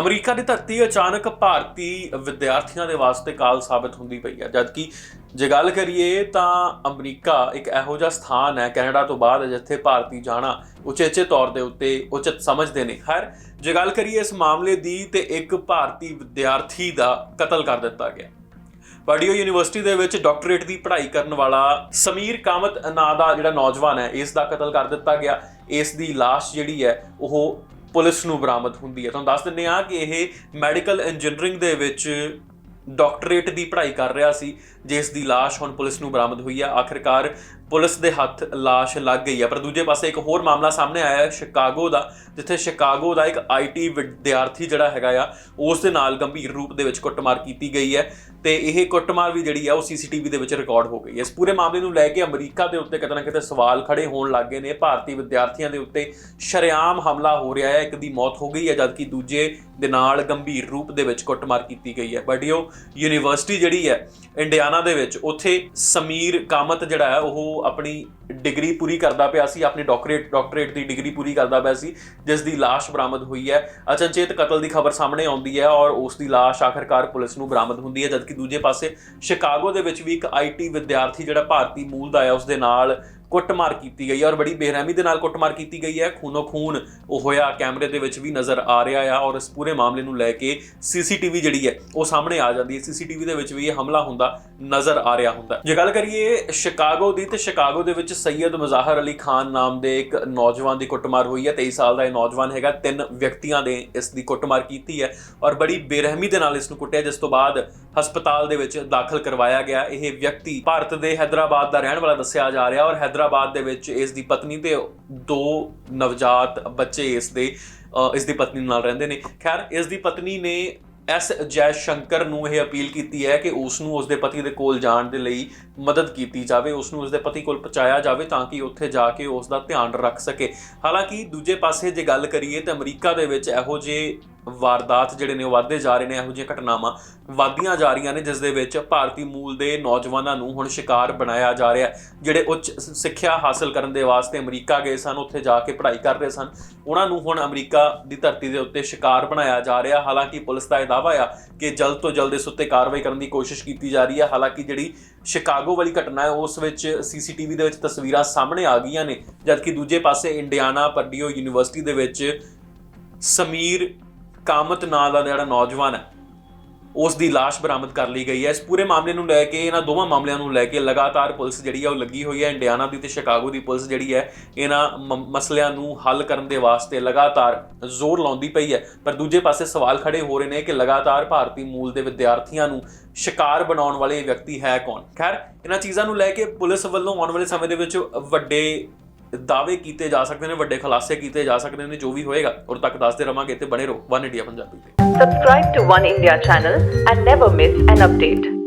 America ਦੀ ਧਰਤੀ ਅਚਾਨਕ ਭਾਰਤੀ ਵਿਦਿਆਰਥੀਆਂ ਦੇ ਵਾਸਤੇ ਕਾਲ ਸਾਬਤ ਹੁੰਦੀ ਪਈ ਹੈ। ਜਦਕਿ ਜੇ ਗੱਲ ਕਰੀਏ ਤਾਂ ਅਮਰੀਕਾ ਇੱਕ ਇਹੋ ਜਿਹਾ ਸਥਾਨ ਹੈ, ਕੈਨੇਡਾ ਤੋਂ ਬਾਅਦ, ਜਿੱਥੇ ਭਾਰਤੀ ਜਾਣਾ ਉਚੇਚੇ ਤੌਰ ਦੇ ਉੱਤੇ ਉਚਿਤ ਸਮਝਦੇ ਨੇ। ਖੈਰ, ਜੇ ਗੱਲ ਕਰੀਏ ਇਸ ਮਾਮਲੇ ਦੀ, ਤੇ ਇੱਕ ਭਾਰਤੀ ਵਿਦਿਆਰਥੀ ਦਾ ਕਤਲ ਕਰ ਦਿੱਤਾ ਗਿਆ। ਪਰਡਿਊ ਯੂਨੀਵਰਸਿਟੀ ਦੇ ਵਿੱਚ ਡਾਕਟਰੇਟ ਦੀ ਪੜ੍ਹਾਈ ਕਰਨ ਵਾਲਾ ਸਮੀਰ ਕਾਮਤ ਨਾਂ ਦਾ ਜਿਹੜਾ ਨੌਜਵਾਨ ਹੈ, ਇਸ ਦਾ ਕਤਲ ਕਰ ਦਿੱਤਾ ਗਿਆ। ਇਸ ਦੀ ਲਾਸ਼ ਜਿਹੜੀ ਹੈ, ਉਹ ਪੁਲਿਸ ਨੂੰ ਬਰਾਮਦ ਹੁੰਦੀ ਹੈ। ਤੁਹਾਨੂੰ ਦੱਸ ਦਿੰਦੇ ਹਾਂ ਕਿ ਇਹ ਮੈਡੀਕਲ ਇੰਜੀਨੀਅਰਿੰਗ ਦੇ ਵਿੱਚ ਡਾਕਟਰੇਟ ਦੀ ਪੜ੍ਹਾਈ ਕਰ ਰਿਹਾ ਸੀ। ਜਿਸ ਦੀ ਲਾਸ਼ ਹੁਣ ਪੁਲਿਸ ਨੂੰ ਬਰਾਮਦ ਹੋਈ ਹੈ ਆਖਿਰਕਾਰ ਪੁਲਿਸ ਦੇ ਹੱਥ ਲਾਸ਼ ਲੱਗ ਗਈ ਹੈ ਪਰ ਦੂਜੇ ਪਾਸੇ ਇੱਕ ਹੋਰ ਮਾਮਲਾ ਸਾਹਮਣੇ ਆਇਆ ਹੈ, ਸ਼ਿਕਾਗੋ ਦਾ, ਜਿੱਥੇ ਸ਼ਿਕਾਗੋ ਦਾ ਇੱਕ ਆਈਟੀ ਵਿਦਿਆਰਥੀ ਜਿਹੜਾ ਹੈਗਾ ਆ, ਉਸ ਦੇ ਨਾਲ ਗੰਭੀਰ ਰੂਪ ਦੇ ਵਿੱਚ ਕੁੱਟਮਾਰ ਕੀਤੀ ਗਈ ਹੈ ਤੇ ਇਹ ਕੁੱਟਮਾਰ ਵੀ ਜਿਹੜੀ ਆ, ਉਹ ਸੀਸੀਟੀਵੀ ਦੇ ਵਿੱਚ ਰਿਕਾਰਡ ਹੋ ਗਈ ਹੈ। ਇਸ ਪੂਰੇ ਮਾਮਲੇ ਨੂੰ ਲੈ ਕੇ ਅਮਰੀਕਾ ਦੇ ਉੱਤੇ ਕਿਤੇ ਨਾ ਕਿਤੇ ਸਵਾਲ ਖੜੇ ਹੋਣ ਲੱਗ ਗਏ ਨੇ। ਭਾਰਤੀ ਵਿਦਿਆਰਥੀਆਂ ਦੇ ਉੱਤੇ ਸ਼ਰੇਆਮ ਹਮਲਾ ਹੋ ਰਿਹਾ ਹੈ। ਇੱਕ ਦੀ ਮੌਤ ਹੋ ਗਈ ਹੈ, ਜਦਕਿ ਦੂਜੇ ਦੇ ਨਾਲ ਗੰਭੀਰ ਰੂਪ ਦੇ ਵਿੱਚ ਕੁੱਟਮਾਰ ਕੀਤੀ ਗਈ ਹੈ। ਬਡੀਓ ਯੂਨੀਵਰਸਿਟੀ ਜਿਹੜੀ ਹੈ ਇੰਡੀਆ ਇੰਡੀਆਨਾ ਦੇ ਵਿੱਚ ਉੱਥੇ ਸਮੀਰ ਕਾਮਤ ਜਿਹੜਾ ਹੈ, ਉਹ ਆਪਣੀ ਡਿਗਰੀ ਪੂਰੀ ਕਰਦਾ ਪਿਆ ਸੀ, ਆਪਣੀ ਡਾਕਟਰੇਟ ਡਾਕਟਰੇਟ ਦੀ ਡਿਗਰੀ ਪੂਰੀ ਕਰਦਾ ਪਿਆ ਸੀ, ਜਿਸ ਦੀ ਲਾਸ਼ ਬਰਾਮਦ ਹੋਈ ਹੈ। ਅਚਨਚੇਤ ਕਤਲ ਦੀ ਖਬਰ ਸਾਹਮਣੇ ਆਉਂਦੀ ਹੈ ਔਰ ਉਸ ਦੀ ਲਾਸ਼ ਆਖਰਕਾਰ ਪੁਲਿਸ ਨੂੰ ਬਰਾਮਦ ਹੁੰਦੀ ਹੈ, ਜਦਕਿ ਦੂਜੇ ਪਾਸੇ ਸ਼ਿਕਾਗੋ ਦੇ ਵਿੱਚ ਵੀ ਇੱਕ ਆਈਟੀ ਵਿਦਿਆਰਥੀ ਜਿਹੜਾ ਭਾਰਤੀ ਮੂਲ ਦਾ ਹੈ, ਉਸ ਦੇ ਨਾਲ ਕੁੱਟਮਾਰ ਕੀਤੀ ਗਈ ਹੈ ਔਰ ਬੜੀ ਬੇਰਹਿਮੀ ਦੇ ਨਾਲ ਕੁੱਟਮਾਰ ਕੀਤੀ ਗਈ ਹੈ। ਖੂਨੋ ਖੂਨ ਉਹ ਹੋਇਆ ਕੈਮਰੇ ਦੇ ਵਿੱਚ ਵੀ ਨਜ਼ਰ ਆ ਰਿਹਾ ਆ ਔਰ ਇਸ ਪੂਰੇ ਮਾਮਲੇ ਨੂੰ ਲੈ ਕੇ ਸੀਸੀਟੀਵੀ ਜਿਹੜੀ ਹੈ ਉਹ ਸਾਹਮਣੇ ਆ ਜਾਂਦੀ ਹੈ। ਸੀਸੀਟੀਵੀ ਦੇ ਵਿੱਚ ਵੀ ਇਹ ਹਮਲਾ ਹੁੰਦਾ ਨਜ਼ਰ ਆ ਰਿਹਾ ਹੁੰਦਾ ਜੇ ਗੱਲ ਕਰੀਏ ਸ਼ਿਕਾਗੋ ਦੀ ਤੇ ਸ਼ਿਕਾਗੋ ਦੇ ਵਿੱਚ ਸੈਯਦ ਮਜ਼ਾਹਰ ਅਲੀ ਖਾਨ ਨਾਮ ਦੇ ਇੱਕ ਨੌਜਵਾਨ ਦੀ ਕੁੱਟਮਾਰ ਹੋਈ ਹੈ। 23 ਸਾਲ ਦਾ ਇਹ ਨੌਜਵਾਨ ਹੈਗਾ, ਤਿੰਨ ਵਿਅਕਤੀਆਂ ਨੇ ਇਸ ਦੀ ਕੁੱਟਮਾਰ ਕੀਤੀ ਹੈ ਔਰ ਬੜੀ ਬੇਰਹਿਮੀ ਦੇ ਨਾਲ ਇਸ ਨੂੰ ਕੁੱਟਿਆ, ਜਿਸ ਤੋਂ ਬਾਅਦ ਹਸਪਤਾਲ ਦੇ ਵਿੱਚ ਦਾਖਲ ਕਰਵਾਇਆ ਗਿਆ। ਇਹ ਵਿਅਕਤੀ ਭਾਰਤ ਦੇ ਹੈਦਰਾਬਾਦ ਦਾ ਰਹਿਣ ਵਾਲਾ ਦੱਸਿਆ ਜਾ ਰਿਹਾ ਔਰ ਹైదరాబాద్ ਦੇ ਵਿੱਚ ਇਸ ਦੀ ਪਤਨੀ ਤੇ ਦੋ ਨਵਜਾਤ ਬੱਚੇ ਇਸ ਦੇ ਇਸ ਦੀ ਪਤਨੀ ਨਾਲ ਰਹਿੰਦੇ ਨੇ ਖੈਰ ਇਸ ਦੀ ਪਤਨੀ ਨੇ ਐਸ ਜੈ ਸ਼ੰਕਰ ਨੂੰ ਇਹ ਅਪੀਲ ਕੀਤੀ ਹੈ ਕਿ ਉਸ ਨੂੰ ਉਸ ਦੇ ਪਤੀ ਦੇ ਕੋਲ ਜਾਣ ਦੇ ਲਈ ਮਦਦ ਕੀਤੀ ਜਾਵੇ ਉਸ ਨੂੰ ਉਸ ਦੇ ਪਤੀ ਕੋਲ ਪਹੁੰਚਾਇਆ ਜਾਵੇ ਤਾਂ ਕਿ ਉੱਥੇ ਜਾ ਕੇ ਉਸ ਦਾ ਧਿਆਨ ਰੱਖ ਸਕੇ ਹਾਲਾਂਕਿ ਦੂਜੇ ਪਾਸੇ ਜੇ ਗੱਲ ਕਰੀਏ ਤਾਂ ਅਮਰੀਕਾ ਦੇ ਵਿੱਚ ਇਹੋ ਜਿਹੇ ਵਾਰਦਾਤ ਜਿਹੜੇ ਨੇ ਉਹ ਵੱਧਦੇ ਜਾ ਰਹੇ ਨੇ, ਇਹੋ ਜਿਹੀਆਂ ਘਟਨਾਵਾਂ ਵੱਧਦੀਆਂ ਜਾ ਰਹੀਆਂ ਨੇ ਜਿਸ ਦੇ ਵਿੱਚ ਭਾਰਤੀ ਮੂਲ ਦੇ ਨੌਜਵਾਨਾਂ ਨੂੰ ਹੁਣ ਸ਼ਿਕਾਰ ਬਣਾਇਆ ਜਾ ਰਿਹਾ ਜਿਹੜੇ ਉੱਚ ਸਿੱਖਿਆ ਹਾਸਲ ਕਰਨ ਦੇ ਵਾਸਤੇ ਅਮਰੀਕਾ ਗਏ ਸਨ, ਉੱਥੇ ਜਾ ਕੇ ਪੜ੍ਹਾਈ ਕਰ ਰਹੇ ਸਨ। ਉਹਨਾਂ ਨੂੰ ਹੁਣ ਅਮਰੀਕਾ ਦੀ ਧਰਤੀ ਦੇ ਉੱਤੇ ਸ਼ਿਕਾਰ ਬਣਾਇਆ ਜਾ ਰਿਹਾ ਹਾਲਾਂਕਿ ਪੁਲਿਸ ਦਾ ਇਹ ਦਾਅਵਾ ਆ ਕਿ ਜਲਦ ਤੋਂ ਜਲਦ ਇਸ ਉੱਤੇ ਕਾਰਵਾਈ ਕਰਨ ਦੀ ਕੋਸ਼ਿਸ਼ ਕੀਤੀ ਜਾ ਰਹੀ ਹੈ। ਹਾਲਾਂਕਿ ਜਿਹੜੀ ਸ਼ਿਕਾਗੋ ਵਾਲੀ ਘਟਨਾ ਹੈ, ਉਸ ਵਿੱਚ ਸੀਸੀਟੀਵੀ ਦੇ ਵਿੱਚ ਤਸਵੀਰਾਂ ਸਾਹਮਣੇ ਆ ਗਈਆਂ ਨੇ, ਜਦਕਿ ਦੂਜੇ ਪਾਸੇ ਇੰਡੀਆਨਾ ਪਰਡਿਓ ਯੂਨੀਵਰਸਿਟੀ ਦੇ ਵਿੱਚ ਸਮੀਰ ਕਾਮਤ ਨਾਂ ਦਾ ਜਿਹੜਾ ਨੌਜਵਾਨ ਹੈ ਉਸ ਦੀ ਲਾਸ਼ ਬਰਾਮਦ ਕਰ ਲਈ ਗਈ ਹੈ। ਇਸ ਪੂਰੇ ਮਾਮਲੇ ਨੂੰ ਲੈ ਕੇ, ਇਹਨਾਂ ਦੋਵਾਂ ਮਾਮਲਿਆਂ ਨੂੰ ਲੈ ਕੇ ਲਗਾਤਾਰ ਪੁਲਿਸ ਜਿਹੜੀ ਹੈ ਉਹ ਲੱਗੀ ਹੋਈ ਹੈ। ਇੰਡੀਆਨਾ ਦੀ ਤੇ ਸ਼ਿਕਾਗੋ ਦੀ ਪੁਲਿਸ ਜਿਹੜੀ ਹੈ, ਇਹਨਾਂ ਮ- ਮਸਲਿਆਂ ਨੂੰ ਹੱਲ ਕਰਨ ਦੇ ਵਾਸਤੇ ਲਗਾਤਾਰ ਜ਼ੋਰ ਲਾਉਂਦੀ ਪਈ ਹੈ। ਪਰ ਦੂਜੇ ਪਾਸੇ ਸਵਾਲ ਖੜੇ ਹੋ ਰਹੇ ਨੇ ਕਿ ਲਗਾਤਾਰ ਭਾਰਤੀ ਮੂਲ ਦੇ ਵਿਦਿਆਰਥੀਆਂ ਨੂੰ ਸ਼ਿਕਾਰ ਬਣਾਉਣ ਵਾਲੇ ਵਿਅਕਤੀ ਹੈ ਕੌਣ? ਖੈਰ, ਇਹਨਾਂ ਚੀਜ਼ਾਂ ਨੂੰ ਲੈ ਕੇ ਪੁਲਿਸ ਵੱਲੋਂ ਆਉਣ ਵਾਲੇ ਸਮੇਂ ਦੇ ਵਿੱਚ ਵੱਡੇ ਦਾਅਵੇ ਕੀਤੇ ਜਾ ਸਕਦੇ ਨੇ, ਵੱਡੇ ਖੁਲਾਸੇ ਕੀਤੇ ਜਾ ਸਕਦੇ ਨੇ, ਜੋ ਵੀ ਹੋਏਗਾ ਉਦੋਂ ਤੱਕ ਦੱਸਦੇ ਰਵਾਂਗੇ ਤੇ ਬਣੇ ਰਹੋ ਵਨ ਇੰਡੀਆ ਪੰਜਾਬੀ ਤੇ Subscribe to One India channel and never miss an update.